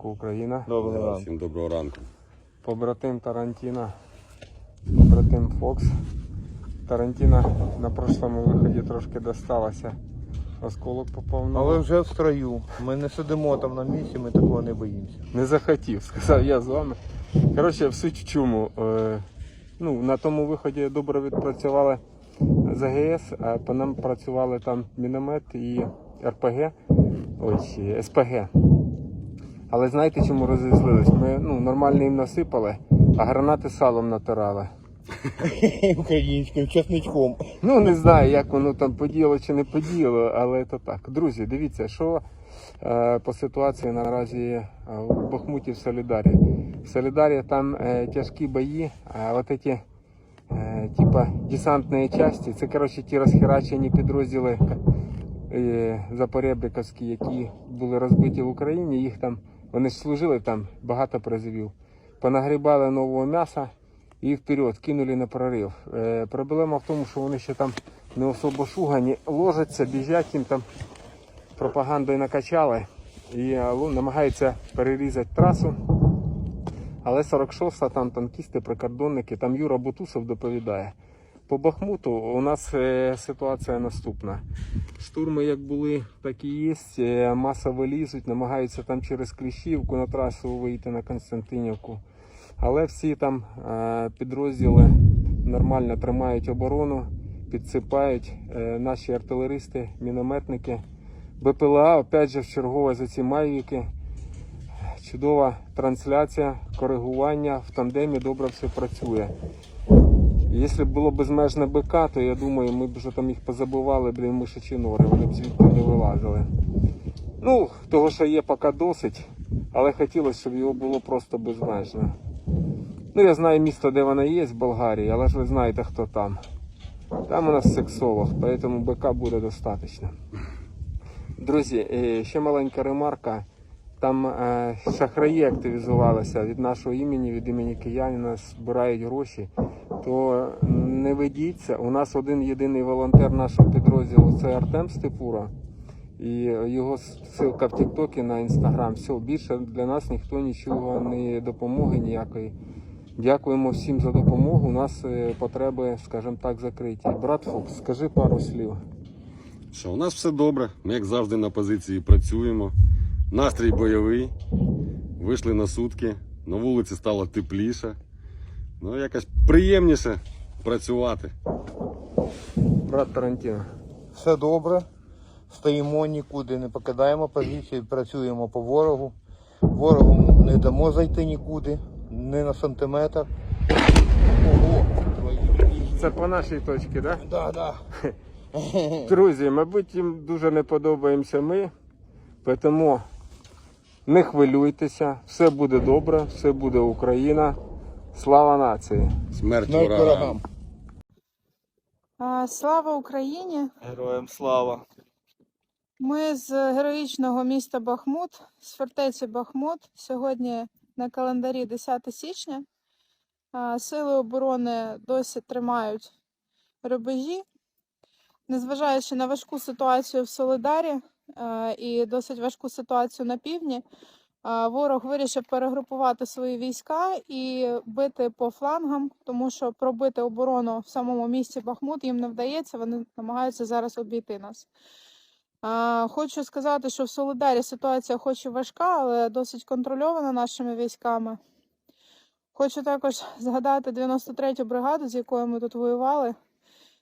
Доброго ранку, Україна. Доброго ранку. Всім доброго ранку. Побратим Тарантіна, побратим Фокс. Тарантіна на прошлому виході трошки досталося. Осколок попав на Але вже в строю. Ми не сидимо там на місці, ми такого не боїмося. не захотів, сказав я з вами. Коротше, в суть в чому. Е, ну, на тому виході добре відпрацювали з АГС, а по нам працювали там міномет і РПГ, ще СПГ. Але знаєте, чому розізлились? Ми ну, нормально їм насипали, а гранати салом натирали. Українським часничком. Ну, не знаю, як воно там подіяло чи не подіяло, але то так. Друзі, дивіться, що е, по ситуації наразі е, у Бахмуті в Солідарі. В Солідарі там е, тяжкі бої, а от ці е, типа десантні частини, це коротше ті розхерачені підрозділи е, запорєбріковські, які були розбиті в Україні. Їх там вони служили там багато призовів. Понагрібали нового м'яса і вперед кинули на прорив. Е, проблема в тому, що вони ще там не особо шугані, ложаться, біжать їм там пропагандою накачали і е, намагаються перерізати трасу. Але 46-та там танкісти, прикордонники, там Юра Бутусов доповідає. По Бахмуту у нас е, ситуація наступна. Штурми як були, так і є. Е, Масово лізуть, намагаються там через Кліщівку на трасу вийти на Константинівку. Але всі там е, підрозділи нормально тримають оборону, підсипають наші артилеристи, мінометники. БПЛА, опять же, чергове за ці майвіки. Чудова трансляція, коригування в тандемі добре все працює. Якщо б було безмежне БК, то я думаю, ми б вже там їх позабивали, блін, мишачі нори, вони б звідти не вилазили. Ну, того, що є поки досить, але хотілося, щоб його було просто безмежно. Ну, я знаю місто, де вона є, в Болгарії, але ж ви знаєте, хто там. Там у нас сексолог, поэтому БК буде достатньо. Друзі, е, ще маленька ремарка. Там е, шахраї активізувалися від нашого імені, від імені киянина, збирають гроші. То не ведіться. У нас один єдиний волонтер нашого підрозділу це Артем Степура. І його ссылка в Тіктокі на інстаграм. Все, більше для нас ніхто нічого не допомоги ніякої. Дякуємо всім за допомогу. У нас е, потреби, скажімо так, закриті. Брат Фокс, скажи пару слів. Що, у нас все добре. Ми, як завжди, на позиції працюємо. Настрій бойовий. Вийшли на сутки. На вулиці стало тепліше. Ну, якось приємніше працювати. Брат Тарантіно. Все добре. Стоїмо нікуди, не покидаємо позиції, працюємо по ворогу. Ворогу не дамо зайти нікуди, не на сантиметр. Ого. Це по нашій точці, так? Да? Да, да. Друзі, мабуть, їм дуже не подобаємося ми, тому не хвилюйтеся, все буде добре, все буде Україна. Слава нації! Смерть ворогам. ворогам. Слава Україні! Героям слава. Ми з героїчного міста Бахмут, з фортеці Бахмут. Сьогодні на календарі 10 січня. Сили оборони досі тримають рубежі. Незважаючи на важку ситуацію в Солидарі і досить важку ситуацію на півдні, ворог вирішив перегрупувати свої війська і бити по флангам, тому що пробити оборону в самому місті Бахмут їм не вдається. Вони намагаються зараз обійти нас. Хочу сказати, що в Солидарі ситуація хоч і важка, але досить контрольована нашими військами. Хочу також згадати 93-ю бригаду, з якою ми тут воювали,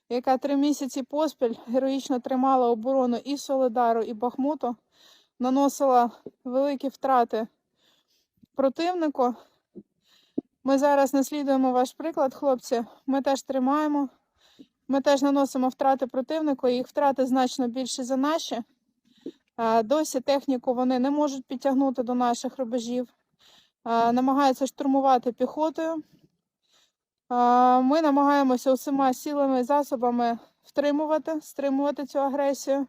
яка три місяці поспіль героїчно тримала оборону і Солидару, і Бахмуту, наносила великі втрати противнику. Ми зараз наслідуємо ваш приклад, хлопці. Ми теж тримаємо. Ми теж наносимо втрати противнику, їх втрати значно більші за наші. Досі техніку вони не можуть підтягнути до наших рубежів, намагаються штурмувати піхотою. Ми намагаємося усіма силами і засобами втримувати, стримувати цю агресію.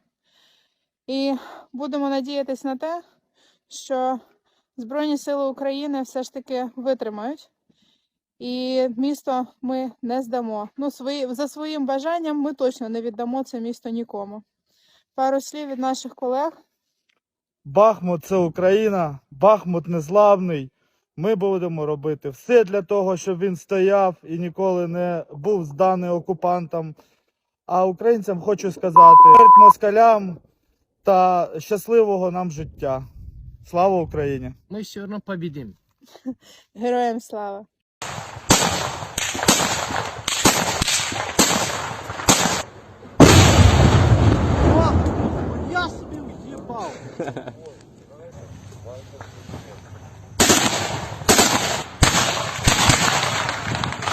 І будемо надіятися на те, що Збройні Сили України все ж таки витримають. І місто ми не здамо. Ну, свої, за своїм бажанням ми точно не віддамо це місто нікому. Пару слів від наших колег. Бахмут це Україна, Бахмут незламний. Ми будемо робити все для того, щоб він стояв і ніколи не був зданий окупантам. А українцям хочу сказати москалям та щасливого нам життя. Слава Україні! Мы все равно победим. Героям слава! Я себе уебал.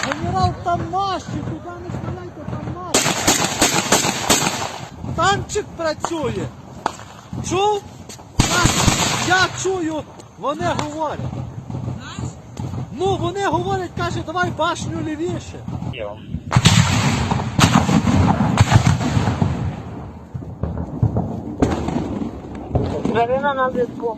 Генерал, там наші, туди не стріляйте, там наші. Танчик працює. Чув? Я чую, вони говорять. Ну, вони говорять, каже, давай башню лівіше. Зарина на зв'язку.